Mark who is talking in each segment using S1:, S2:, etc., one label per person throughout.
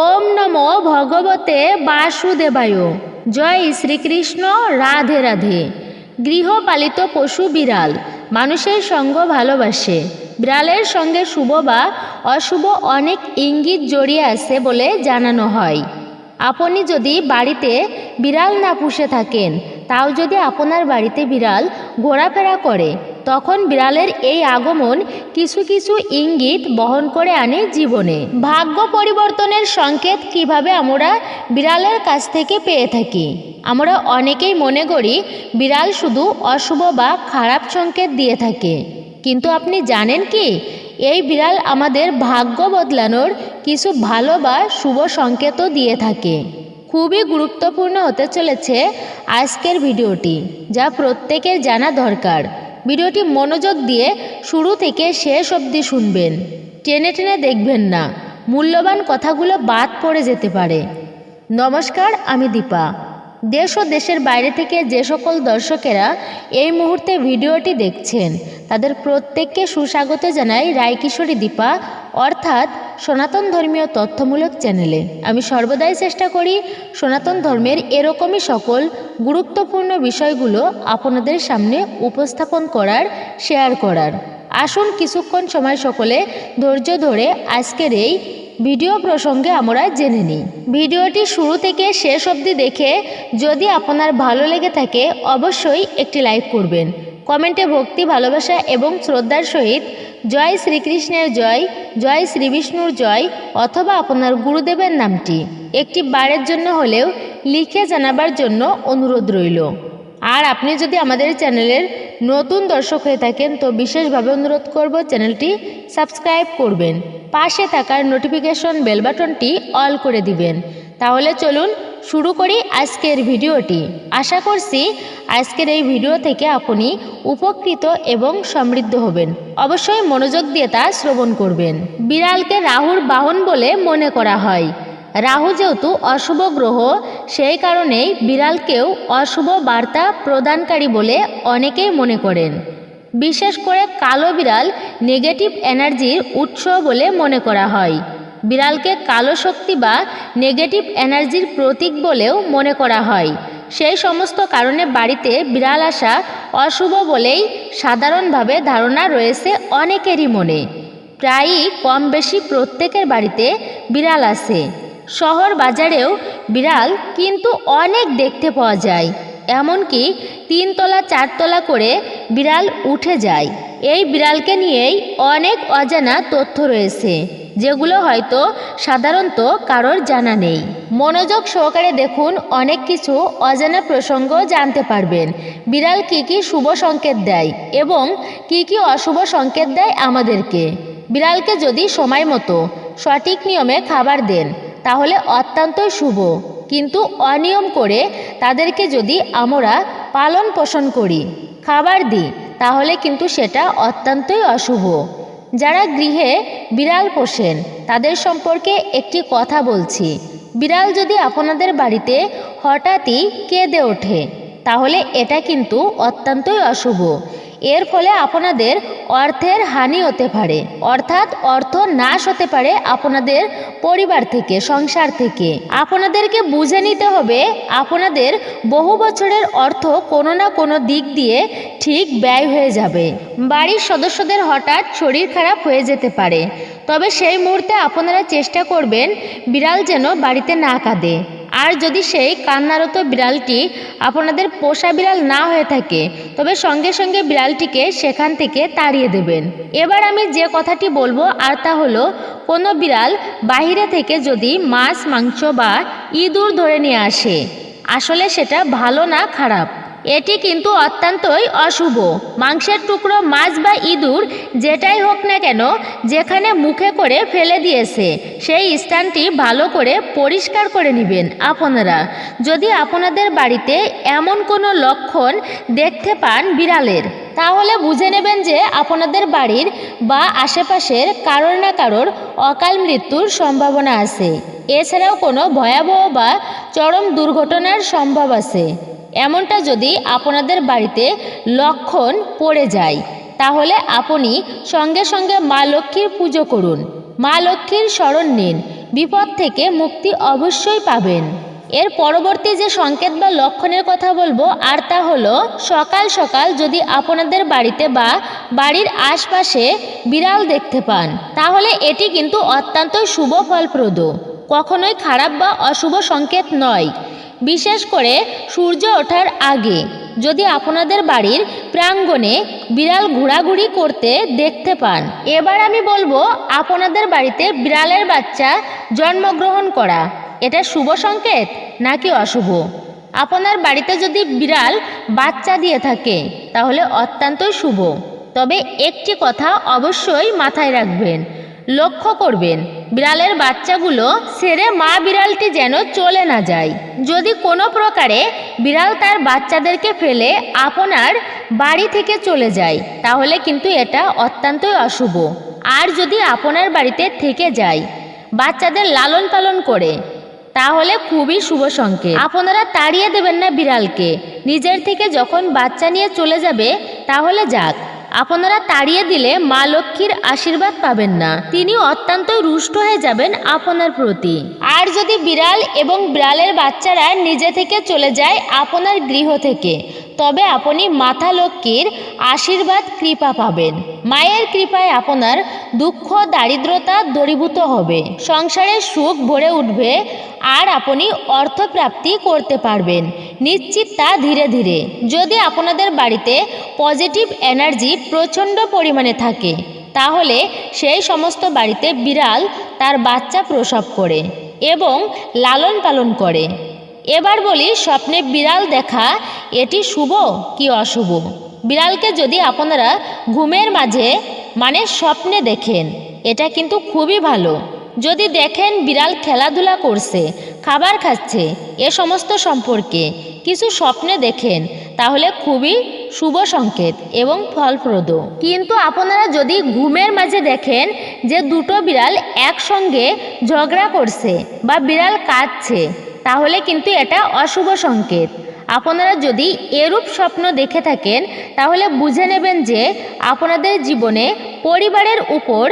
S1: ওম নমো ভগবতে বাসুদেবায়। জয় শ্রীকৃষ্ণ, রাধে রাধে। গৃহপালিত পশু বিড়াল, মানুষের সঙ্গ ভালোবাসে। বিড়ালের সঙ্গে শুভ বা অশুভ অনেক ইঙ্গিত জড়িয়ে আছে বলে জানানো হয়। আপনি যদি বাড়িতে বিড়াল না পুষে থাকেন, তাও যদি আপনার বাড়িতে বিড়াল ঘোরাফেরা করে তখন বিড়ালের এই আগমন কিছু কিছু ইঙ্গিত বহন করে আনে জীবনে। ভাগ্য পরিবর্তনের সংকেত কীভাবে আমরা বিড়ালের কাছ থেকে পেয়ে থাকি? আমরা অনেকেই মনে করি বিড়াল শুধু অশুভ বা খারাপ সংকেত দিয়ে থাকে। কিন্তু আপনি জানেন কি? এই বিড়াল আমাদের ভাগ্য বদলানোর কিছু ভালো বা শুভ সংকেতও দিয়ে থাকে। খুবই গুরুত্বপূর্ণ হতে চলেছে আজকের ভিডিওটি, যা প্রত্যেকের জানা দরকার। ভিডিওটি মনোযোগ দিয়ে শুরু থেকে শেষ অবধি শুনবেন। টেনে টেনে দেখবেন না, মূল্যবান কথাগুলো বাদ পড়ে যেতে পারে। নমস্কার, আমি দীপা। দেশ ও দেশের বাইরে থেকে যে সকল দর্শকেরা এই মুহূর্তে ভিডিওটি দেখছেন, তাদের প্রত্যেককে সুস্বাগত জানাই রায়কিশোরী দীপা অর্থাৎ সনাতন ধর্মীয় তথ্যমূলক চ্যানেলে। আমি সর্বদাই চেষ্টা করি সনাতন ধর্মের এরকমই সকল গুরুত্বপূর্ণ বিষয়গুলো আপনাদের সামনে উপস্থাপন করার, শেয়ার করার। আসুন কিছুক্ষণ সময় সকলে ধৈর্য ধরে আজকের এই ভিডিও প্রসঙ্গে আমরা জেনে নিই। ভিডিওটি শুরু থেকে শেষ অবধি দেখে যদি আপনার ভালো লেগে থাকে, অবশ্যই একটি লাইক করবেন। কমেন্টে ভক্তি, ভালোবাসা এবং শ্রদ্ধার সহিত জয় শ্রীকৃষ্ণের জয় জয় শ্রীবিষ্ণুর জয় অথবা আপনার গুরুদেবের নামটি। একটি বারের জন্য হলেও লিখে জানাবার জন্য অনুরোধ রইল। আর আপনি যদি আমাদের চ্যানেলের নতুন দর্শক হয়ে থাকেন, তো বিশেষভাবে অনুরোধ করব চ্যানেলটি সাবস্ক্রাইব করবেন। পাশে থাকার নোটিফিকেশন বেল বাটনটি অল করে দিবেন। তাহলে চলুন শুরু করি আজকের ভিডিওটি। আশা করছি আজকের এই ভিডিও থেকে আপনি উপকৃত এবং সমৃদ্ধ হবেন। অবশ্যই মনোযোগ দিয়ে তা শ্রবণ করবেন। বিড়ালকে রাহুর বাহন বলে মনে করা হয়। রাহু যেহেতু অশুভ গ্রহ, সেই কারণেই বিড়ালকেও অশুভ বার্তা প্রদানকারী বলে অনেকেই মনে করেন। বিশেষ করে কালো বিড়াল নেগেটিভ এনার্জির উৎস বলে মনে করা হয়। বিড়ালকে কালো শক্তি বা নেগেটিভ এনার্জির প্রতীক বলেও মনে করা হয়। সেই সমস্ত কারণে বাড়িতে বিড়াল আসা অশুভ বলেই সাধারণভাবে ধারণা রয়েছে অনেকেরই মনে। প্রায়ই কম বেশি প্রত্যেকের বাড়িতে বিড়াল আছে শহর বাজারেও বিড়াল কিন্তু অনেক দেখতে পাওয়া যায়। এমনকি তিনতলা, চারতলা করে বিড়াল উঠে যায়। এই বিড়ালকে নিয়েই অনেক অজানা তথ্য রয়েছে। যেগুলো হয়তো সাধারণত কারোর জানা নেই। মনোযোগ সহকারে দেখুন, অনেক কিছু অজানা প্রসঙ্গ জানতে পারবেন। বিড়াল কি কি শুভ সংকেত দেয় এবং কি কি অশুভ সংকেত দেয় আমাদেরকে। বিড়ালকে যদি সময় মতো সঠিক নিয়মে খাবার দেন, তাহলে অত্যন্তই শুভ। কিন্তু অনিয়ম করে তাদেরকে যদি আমরা পালন পোষণ করি, খাবার দিই, তাহলে কিন্তু সেটা অত্যন্তই অশুভ। যারা গৃহে বিড়াল পোষেন, তাদের সম্পর্কে একটি কথা বলছি। বিড়াল যদি আপনাদের বাড়িতে হঠাৎই কেঁদে ওঠে, তাহলে এটা কিন্তু অত্যন্তই অশুভ। এর ফলে আপনাদের অর্থের হানি হতে পারে। অর্থাৎ অর্থ নাশ হতে পারে আপনাদের পরিবার থেকে, সংসার থেকে। আপনাদেরকে বুঝে নিতে হবে, আপনাদের বহু বছরের অর্থ কোনো না কোনো দিক দিয়ে ঠিক ব্যয় হয়ে যাবে। বাড়ির সদস্যদের হঠাৎ শরীর খারাপ হয়ে যেতে পারে। তবে সেই মুহূর্তে আপনারা চেষ্টা করবেন, বিড়াল যেন বাড়িতে না কাঁদে। আর যদি সেই কান্নারত বিড়ালটি আপনাদের পোষা বিড়াল না হয়ে থাকে, তবে সঙ্গে সঙ্গে বিড়ালটিকে সেখান থেকে তাড়িয়ে দেবেন। এবার আমি যে কথাটি বলব, আর তা হলো, কোনো বিড়াল বাহিরে থেকে যদি মাছ, মাংস বা ইঁদুর ধরে নিয়ে আসে, আসলে সেটা ভালো না খারাপ। এটি কিন্তু অত্যন্তই অশুভ। মাংসের টুকরো মাছ বা ইঁদুর, যেটাই হোক না কেন, যেখানে মুখে করে ফেলে দিয়েছে, সেই স্থানটি ভালো করে পরিষ্কার করে নেবেন আপনারা। যদি আপনাদের বাড়িতে এমন কোনো লক্ষণ দেখতে পান বিড়ালের, তাহলে বুঝে নেবেন যে আপনাদের বাড়ির বা আশেপাশের কারোর না কারোর অকাল মৃত্যুর সম্ভাবনা আছে। এছাড়াও কোনো ভয়াবহ বা চরম দুর্ঘটনার সম্ভব আছে। এমনটা যদি আপনাদের বাড়িতে লক্ষণ পড়ে যায়, তাহলে আপনি সঙ্গে সঙ্গে মা লক্ষ্মীর পুজো করুন। মা লক্ষ্মীর স্মরণ নিন। বিপদ থেকে মুক্তি অবশ্যই পাবেন। এর পরবর্তী যে সংকেত বা লক্ষণের কথা বলব, আর তা হলো সকাল সকাল যদি আপনাদের বাড়িতে বা বাড়ির আশপাশে বিড়াল দেখতে পান, তাহলে এটি কিন্তু অত্যন্ত শুভ ফলপ্রদ। কখনোই খারাপ বা অশুভ সংকেত নয়। বিশেষ করে সূর্য ওঠার আগে। যদি আপনাদের বাড়ির প্রাঙ্গণে বিড়াল ঘোরাঘুরি করতে দেখতে পান, এবার আমি বলব আপনাদের বাড়িতে বিড়ালের বাচ্চা জন্মগ্রহণ করা। এটা শুভ সংকেত নাকি অশুভ? আপনার বাড়িতে যদি বিড়াল বাচ্চা দিয়ে থাকে, তাহলে অত্যন্তই শুভ। তবে একটি কথা অবশ্যই মাথায় রাখবেন লক্ষ্য করবেন, বিড়ালের বাচ্চাগুলো সেরে মা বিড়ালটি যেন চলে না যায়। যদি কোনো প্রকারে বিড়াল তার বাচ্চাদেরকে ফেলে আপনার বাড়ি থেকে চলে যায়, তাহলে কিন্তু এটা অত্যন্তই অশুভ। আর যদি আপনার বাড়িতে থেকে যায়, বাচ্চাদের লালন পালন করে, তাহলে খুবই শুভ সংকেত। আপনারা তাড়িয়ে দেবেন না বিড়ালকে। নিজের থেকে যখন বাচ্চা নিয়ে চলে যাবে, তাহলে যাক। আপনারা তাড়িয়ে দিলে মা লক্ষ্মীর আশীর্বাদ পাবেন না। তিনি অত্যন্ত রুষ্ট হয়ে যাবেন আপনার প্রতি। আর যদি বিড়াল এবং বিড়ালের বাচ্চারা নিজে থেকে চলে যায় আপনার গৃহ থেকে, তবে আপনি মাতা লক্ষ্মীর আশীর্বাদ কৃপা পাবেন। মায়ের কৃপায় আপনার দুঃখ, দারিদ্রতা দূরীভূত হবে। সংসারের সুখ ভরে উঠবে, আর আপনি অর্থপ্রাপ্তি করতে পারবেন। নিশ্চিত তা ধীরে ধীরে। যদি আপনাদের বাড়িতে পজিটিভ এনার্জি প্রচণ্ড পরিমাণে থাকে, তাহলে সেই সমস্ত বাড়িতে বিড়াল তার বাচ্চা প্রসব করে এবং লালন পালন করে। এবার বলি স্বপ্নে বিড়াল দেখা, এটি শুভ কি অশুভ? বিড়ালকে যদি আপনারা ঘুমের মাঝে মানে স্বপ্নে দেখেন। এটা কিন্তু খুবই ভালো। যদি দেখেন বিড়াল খেলাধুলা করছে, খাবার খাচ্ছে, এ সমস্ত সম্পর্কে কিছু স্বপ্নে দেখেন, তাহলে খুবই শুভ সংকেত এবং ফলপ্রদ। কিন্তু আপনারা যদি ঘুমের মাঝে দেখেন যে দুটো বিড়াল একসঙ্গে ঝগড়া করছে বা বিড়াল কাঁদছে, তাহলে কিন্তু এটা অশুভ সংকেত। আপনারা যদি এরূপ স্বপ্ন দেখে থাকেন, তাহলে বুঝে নেবেন যে আপনাদের জীবনে পরিবারের উপর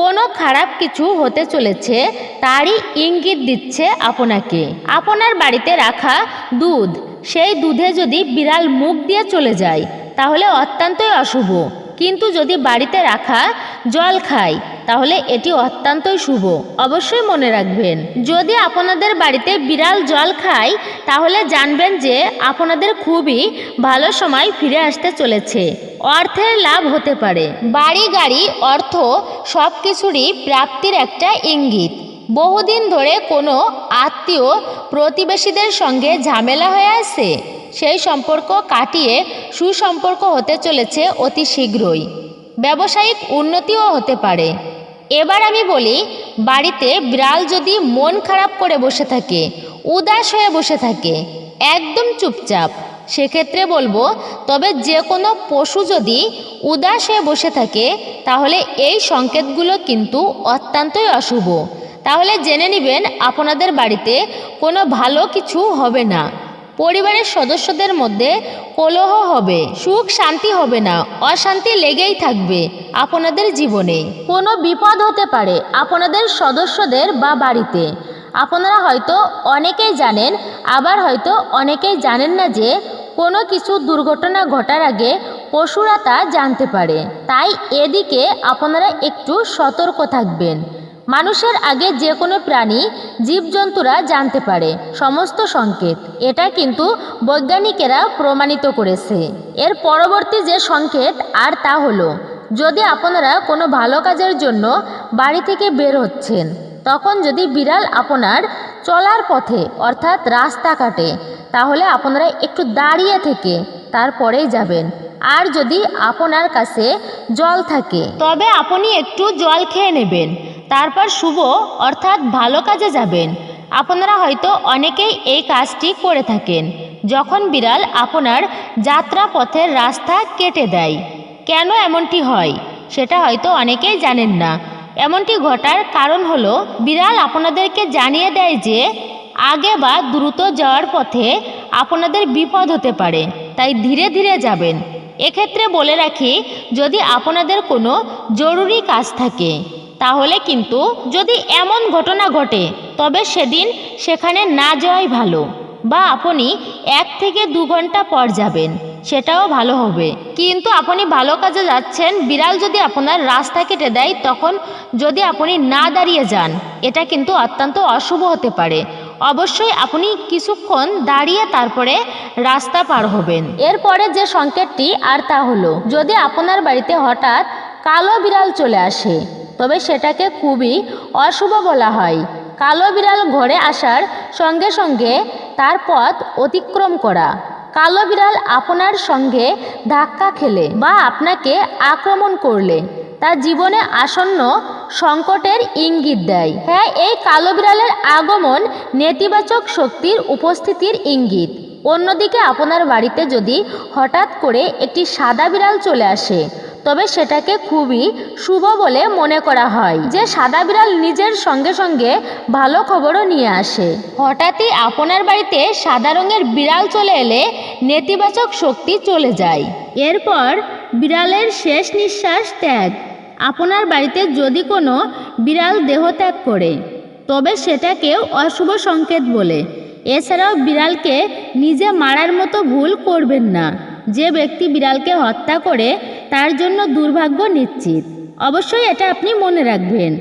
S1: কোনো খারাপ কিছু হতে চলেছে, তারই ইঙ্গিত দিচ্ছে আপনাকে। আপনার বাড়িতে রাখা দুধ, সেই দুধে যদি বিড়াল মুখ দিয়ে চলে যায়, তাহলে অত্যন্তই অশুভ। কিন্তু যদি বাড়িতে রাখা, জল খায় তাহলে এটি অত্যন্তই শুভ। অবশ্যই মনে রাখবেন। যদি আপনাদের বাড়িতে বিড়াল জল খায়, তাহলে জানবেন যে আপনাদের খুবই ভালো সময় ফিরে আসতে চলেছে। অর্থের লাভ হতে পারে। বাড়ি গাড়ি, অর্থ সব কিছুরই প্রাপ্তির একটা ইঙ্গিত। বহুদিন ধরে কোনো আত্মীয় প্রতিবেশীদের সঙ্গে ঝামেলা হয়ে আছে? সেই সম্পর্ক কাটিয়ে সুসম্পর্ক হতে চলেছে অতি শীঘ্রই। ব্যবসায়িক উন্নতিও হতে পারে। এবার আমি বলি, বাড়িতে বিড়াল যদি মন খারাপ করে বসে থাকে, উদাস হয়ে বসে থাকে, একদম চুপচাপ, সেক্ষেত্রে বলব, তবে যে কোনো পশু যদি উদাস হয়ে বসে থাকে, তাহলে এই সংকেতগুলো কিন্তু অত্যন্তই অশুভ। তাহলে জেনে নেবেন, আপনাদের বাড়িতে কোনো ভালো কিছু হবে না। পরিবারের সদস্যদের মধ্যে কলহ হবে, সুখ শান্তি হবে না, অশান্তি লেগেই থাকবে আপনাদের জীবনে। কোনো বিপদ হতে পারে আপনাদের সদস্যদের বা বাড়িতে। আপনারা হয়তো অনেকেই জানেন, আবার হয়তো অনেকেই জানেন না যে কোনো কিছু দুর্ঘটনা ঘটার আগে পশুরা তা জানতে পারে। তাই এদিকে আপনারা একটু সতর্ক থাকবেন। মানুষের আগে যে কোনো প্রাণী, জীবজন্তুরা জানতে পারে। সমস্ত সংকেত। এটা কিন্তু বৈজ্ঞানিকেরা প্রমাণিত করেছে। এর পরবর্তী যে সংকেত আর তা হলো, যদি আপনারা কোনো ভালো কাজের জন্য বাড়ি থেকে বের হচ্ছেন, তখন যদি বিড়াল আপনার চলার পথে, অর্থাৎ রাস্তা কাটে, তাহলে আপনারা একটু দাঁড়িয়ে থেকে তারপরেই যাবেন। আর যদি আপনার কাছে জল থাকে, তবে আপনি একটু জল খেয়ে নেবেন। তারপর শুভ, অর্থাৎ ভালো কাজে যাবেন। আপনারা হয়তো অনেকেই এই কাজটি করে থাকেন, যখন বিড়াল আপনার যাত্রা পথের রাস্তা কেটে দেয়। কেন এমনটি হয়? সেটা হয়তো অনেকেই জানেন না। এমনটি ঘটার কারণ হলো, বিড়াল আপনাদেরকে জানিয়ে দেয় যে, আগে বা দ্রুত যাওয়ার পথে আপনাদের বিপদ হতে পারে, তাই ধীরে ধীরে যাবেন। এক্ষেত্রে বলে রাখি, যদি আপনাদের কোনো জরুরি কাজ থাকে তাহলে কিন্তু যদি এমন ঘটনা ঘটে, তবে সেদিন সেখানে না যাওয়াই ভালো। বা আপনি এক থেকে দু ঘণ্টা পর যাবেন, সেটাও ভালো হবে। কিন্তু আপনি ভালো কাজে যাচ্ছেন, বিড়াল যদি আপনার রাস্তা কেটে দেয়, তখন যদি আপনি না দাঁড়িয়ে যান, এটা কিন্তু অত্যন্ত অশুভ হতে পারে। অবশ্যই আপনি কিছুক্ষণ দাঁড়িয়ে তারপরে রাস্তা পার হবেন। এরপরে যে সংকেতটি, আর তা হলো, যদি আপনার বাড়িতে হঠাৎ কালো বিড়াল চলে আসে তবে সেটাকে খুবই অশুভ বলা হয়। কালো বিড়াল ঘরে আসার সঙ্গে সঙ্গে তার পথ অতিক্রম করা। কালো বিড়াল আপনার সঙ্গে ধাক্কা খেলে বা আপনাকে আক্রমণ করলে। তার জীবনে আসন্ন সংকটের ইঙ্গিত দেয়। হ্যাঁ এই কালো বিড়ালের আগমন নেতিবাচক শক্তির উপস্থিতির ইঙ্গিত। অন্যদিকে আপনার বাড়িতে যদি হঠাৎ করে একটি সাদা বিড়াল চলে আসে, তবে সেটাকে খুবই শুভ বলে মনে করা হয়। যে সাদা বিড়াল নিজের সঙ্গে সঙ্গে ভালো খবরও নিয়ে আসে। হঠাৎই আপনার বাড়িতে সাদা রঙের বিড়াল চলে এলে নেতিবাচক শক্তি চলে যায়। এরপর বিড়ালের শেষ নিঃশ্বাস ত্যাগ। আপনার বাড়িতে যদি কোনো বিড়াল দেহ ত্যাগ করে, তবে সেটাকেও অশুভ সংকেত বলে এছাড়াও বিড়ালকে নিজে মারার মতো ভুল করবেন না। যে ব্যক্তি বিড়ালকে হত্যা করে, তার জন্য দুর্ভাগ্য নিশ্চিত। অবশ্যই এটা আপনি মনে রাখবেন।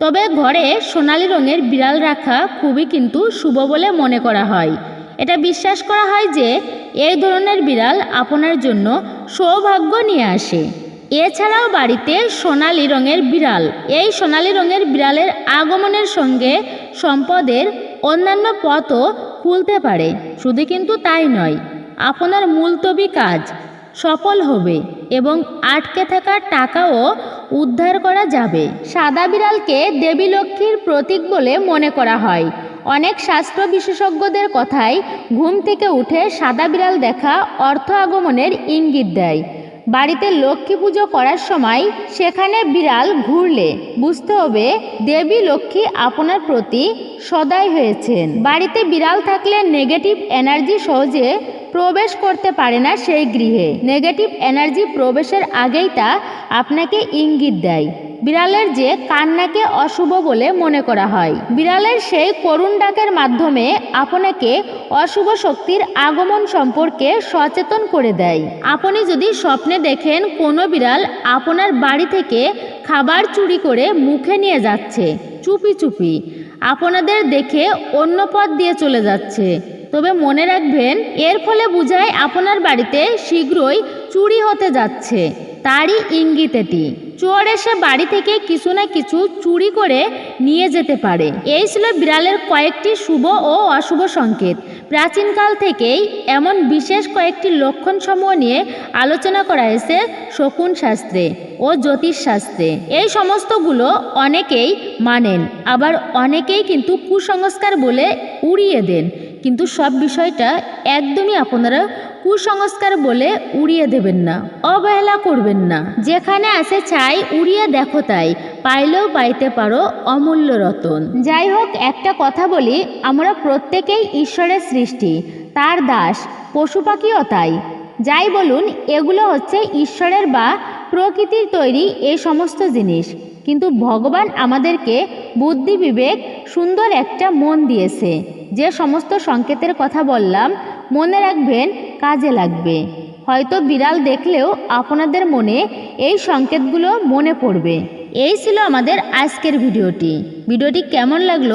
S1: তবে ঘরে সোনালি রঙের বিড়াল রাখা খুবই কিন্তু শুভ বলে মনে করা হয়। এটা বিশ্বাস করা হয় যে, এই ধরনের বিড়াল আপনার জন্য সৌভাগ্য নিয়ে আসে। এছাড়াও বাড়িতে সোনালি রঙের বিড়াল। এই সোনালি রঙের বিড়ালের আগমনের সঙ্গে সম্পদের অন্যান্য পথও খুলতে পারে। শুধু কিন্তু তাই নয়, আপনার মুলতবি কাজ সফল হবে এবং আটকে থাকা টাকাও উদ্ধার করা যাবে। সাদা বিড়ালকে দেবী লক্ষ্মীর প্রতীক বলে মনে করা হয়। অনেক শাস্ত্র বিশেষজ্ঞদের কথায় ঘুম থেকে উঠে সাদা বিড়াল দেখা অর্থ আগমনের ইঙ্গিত দেয়। বাড়িতে লক্ষ্মী পুজো করার সময় সেখানে বিড়াল ঘুরলে বুঝতে হবে দেবী লক্ষ্মী আপনার প্রতি সদাই হয়েছেন। বাড়িতে বিড়াল থাকলে নেগেটিভ এনার্জি সহজে প্রবেশ করতে পারে না সেই গৃহে। নেগেটিভ এনার্জি প্রবেশের আগেই তা আপনাকে ইঙ্গিত দেয়। বিড়ালের যে কান্নাকে অশুভ বলে মনে করা হয়। বিড়ালের সেই করুণ ডাকের মাধ্যমে আপনাকে অশুভ শক্তির আগমন সম্পর্কে সচেতন করে দেয়। আপনি যদি স্বপ্নে দেখেন কোনো বিড়াল আপনার বাড়ি থেকে খাবার চুরি করে মুখে নিয়ে যাচ্ছে, চুপি চুপি আপনাদের দেখে অন্য পথ দিয়ে চলে যাচ্ছে। তবে মনে রাখবেন, এর ফলে বোঝায় আপনার বাড়িতে শীঘ্রই চুরি হতে যাচ্ছে। তারই ইঙ্গিত এটি। চোর এসে বাড়ি থেকে কিছু না কিছু চুরি করে নিয়ে যেতে পারে। এই ছিল বিড়ালের কয়েকটি শুভ ও অশুভ সংকেত। প্রাচীনকাল থেকেই এমন বিশেষ কয়েকটি লক্ষণ সমূহ নিয়ে আলোচনা করা হয়েছে শকুন শাস্ত্রে ও জ্যোতিষ শাস্ত্রে। এই সমস্তগুলো অনেকেই মানেন, আবার অনেকেই কিন্তু কুসংস্কার বলে উড়িয়ে দেন। কিন্তু সব বিষয়টা একদমই আপনারা কুসংস্কার বলে উড়িয়ে দেবেন না, অবহেলা করবেন না। যেখানে আছে চাই উড়িয়ে দেখো তাই, পাইলেও পাইতে পারো অমূল্য রতন। যাই হোক, একটা কথা বলি, আমরা প্রত্যেকেই ঈশ্বরের সৃষ্টি, তার দাস, পশু পাখিও তাই। যাই বলুন, এগুলো হচ্ছে ঈশ্বরের বা প্রকৃতির তৈরি এই সমস্ত জিনিস। কিন্তু ভগবান আমাদেরকে বুদ্ধি, বিবেক, সুন্দর একটা মন দিয়েছে। যে সমস্ত সংকেতের কথা বললাম, মনে রাখবেন কাজে লাগবে। হয়তো বিড়াল দেখলেও আপনাদের মনে এই সংকেতগুলো মনে পড়বে। এই ছিল আমাদের আজকের ভিডিওটি। ভিডিওটি কেমন লাগল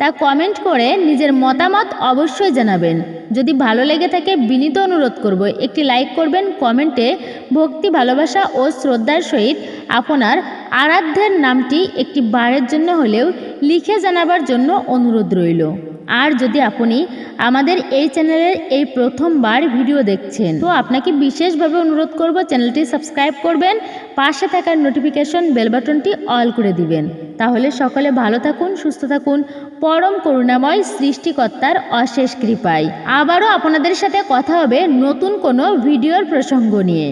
S1: তা কমেন্ট করে নিজের মতামত অবশ্যই জানাবেন। যদি ভালো লেগে থাকে, বিনীত অনুরোধ করব, একটি লাইক করবেন, কমেন্টে ভক্তি, ভালোবাসা ও শ্রদ্ধার সহিত আপনার আরাধ্যের নামটি একটি বারের জন্য হলেও লিখে জানাবার জন্য অনুরোধ রইল। আর যদি আপনি আমাদের এই চ্যানেলের এই প্রথমবার ভিডিও দেখছেন, তো আপনাকে বিশেষভাবে অনুরোধ করব চ্যানেলটি সাবস্ক্রাইব করবেন, পাশে থাকার নোটিফিকেশন বেল বাটনটি অল করে দিবেন। তাহলে সকলে ভালো থাকুন, সুস্থ থাকুন। পরম করুণাময় সৃষ্টিকর্তার অশেষ কৃপায়। আবারও আপনাদের সাথে কথা হবে নতুন কোনো ভিডিওর প্রসঙ্গ নিয়ে।